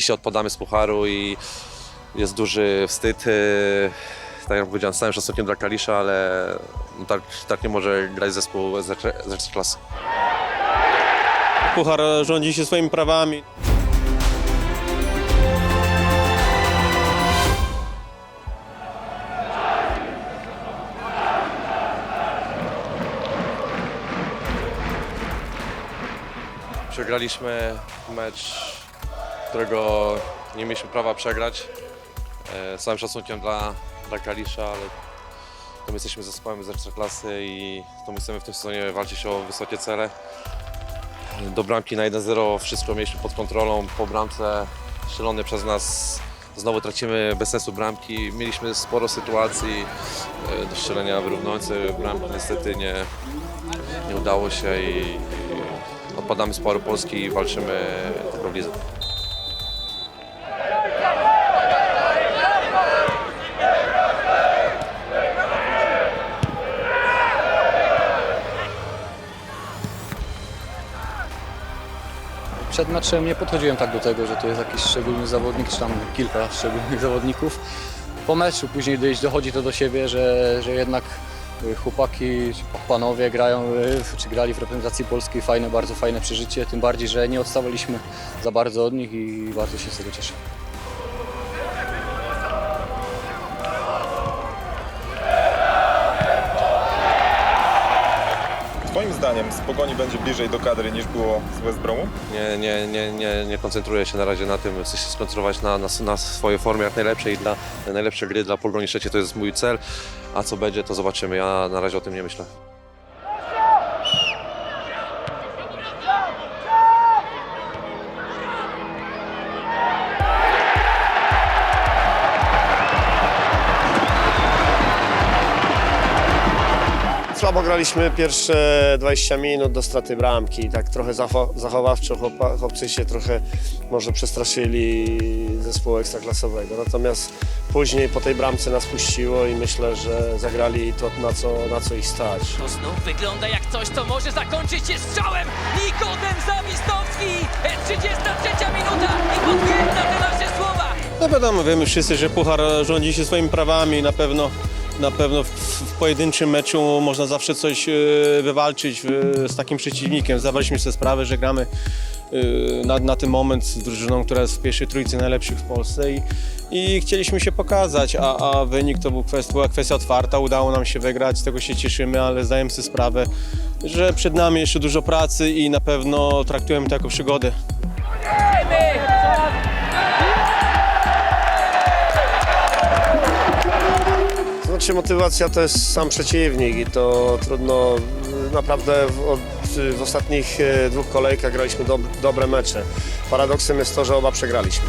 dzisiaj odpadamy z pucharu i jest duży wstyd. y, Tak jak powiedziałem, z całym szacunkiem dla Kalisza, ale no tak, tak nie może grać zespół z Ekstraklasy. Puchar rządzi się swoimi prawami. Przegraliśmy mecz, którego nie mieliśmy prawa przegrać. E, Z całym szacunkiem dla, dla Kalisza, ale to my jesteśmy zespołem z Ekstraklasy i to my chcemy w tym sezonie walczyć o wysokie cele. Do bramki na 1-0 wszystko mieliśmy pod kontrolą. Po bramce strzelonej przez nas znowu tracimy bez sensu bramki. Mieliśmy sporo sytuacji e, do strzelenia wyrównujące bramki. Niestety nie, nie udało się i, i odpadamy z paru Polski i walczymy tylko w lidze. Przed meczem nie podchodziłem tak do tego, że to jest jakiś szczególny zawodnik, czy tam kilka szczególnych zawodników. Po meczu później dochodzi to do siebie, że, że jednak y, chłopaki, panowie grają, y, czy grali w reprezentacji polskiej, fajne, bardzo fajne przeżycie, tym bardziej, że nie odstawaliśmy za bardzo od nich i bardzo się z tego cieszę. Zdaniem z Pogoni będzie bliżej do kadry niż było z West Bromu? Nie, nie, nie, nie, nie koncentruję się na razie na tym. Chcę się skoncentrować na, na, na swojej formie jak najlepszej dla najlepszej gry dla Pogoni Szczecin to jest mój cel. A co będzie, to zobaczymy. Ja na razie o tym nie myślę. Słabo graliśmy pierwsze 20 minut do straty bramki. Tak trochę zacho- zachowawczo chłopcy się trochę może przestraszyli zespołu ekstraklasowego. Natomiast później po tej bramce nas puściło i myślę, że zagrali to, na co, na co ich stać. To znów wygląda jak coś, co może zakończyć się strzałem. Nikodem Zawistowski! 33 minuta i potwierdza te nasze słowa. No wiadomo, wiemy wszyscy, że puchar rządzi się swoimi prawami. Na pewno, na pewno w, w pojedynczym meczu można zawsze coś e, wywalczyć e, z takim przeciwnikiem. Zdawaliśmy sobie sprawę, że gramy e, na, na ten moment z drużyną, która jest w pierwszej trójce najlepszych w Polsce i, i chcieliśmy się pokazać, a, a wynik to był kwestia, była kwestia otwarta. Udało nam się wygrać, z tego się cieszymy, ale zdajemy sobie sprawę, że przed nami jeszcze dużo pracy i na pewno traktujemy to jako przygodę. Motywacja to jest sam przeciwnik i to trudno, naprawdę w, od, w ostatnich e, dwóch kolejkach graliśmy dob- dobre mecze. Paradoksem jest to, że oba przegraliśmy.